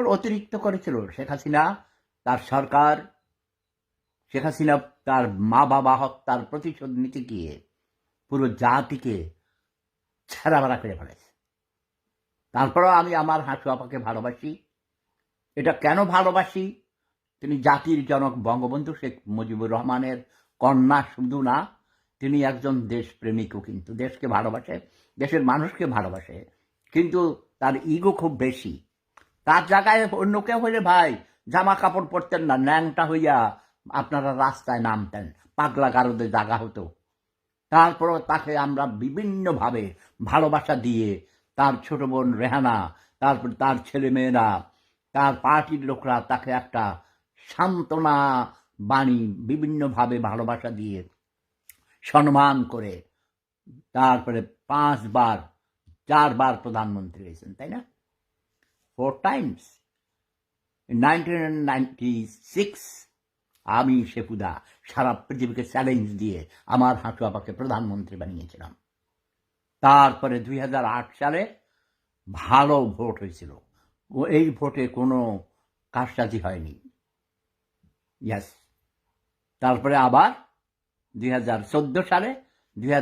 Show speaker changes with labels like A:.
A: করে অতিরিক্ত করেছিল। শেখ হাসিনা, তার সরকার, শেখ হাসিনা তার মা বাবা হত্যার প্রতিশোধ নিতে গিয়ে পুরো জাতিকে ছেঁড়াবেড়া করে ফেলেছে। তারপরেও আমি আমার হাসু আপাকে ভালোবাসি। এটা কেন ভালোবাসি? তিনি জাতির জনক বঙ্গবন্ধু শেখ মুজিবুর রহমানের কন্যা শুধু না, তিনি একজন দেশপ্রেমিকও কিন্তু। দেশকে ভালোবাসে, দেশের মানুষকে ভালোবাসে। কিন্তু তার ইগো খুব বেশি। তার জায়গায় অন্য কেউ হলে ভাই, জামা কাপড় পরতেন না, ন্যাংটা হইয়া আপনারা রাস্তায় নামতেন, পাগলা গারদে জায়গা হতো। তারপরও তাকে আমরা বিভিন্নভাবে ভালোবাসা দিয়ে, তার ছোট বোন রেহানা, তারপর তার ছেলেমেয়েরা তার পার্টির লোকরা তাকে একটা সান্ত্বনা বাণী বিভিন্নভাবে ভালোবাসা দিয়ে সম্মান করে, তারপরে পাঁচবার, চারবার প্রধানমন্ত্রী হয়েছেন, তাই না? টাইমস নাইনটিন নাইনটি সিক্স আমি শেফুদা সারা পৃথিবীকে চ্যালেঞ্জ দিয়ে আমার হাঁটু আপাকে প্রধানমন্ত্রী বানিয়েছিলাম। তারপরে দুই হাজার আট সালে ভালো ভোট হয়েছিল। এই ভোটে কোনো কারসাজি হয়নি। ইয়াস তারপরে আবার দুই হাজার চোদ্দ সালে দুই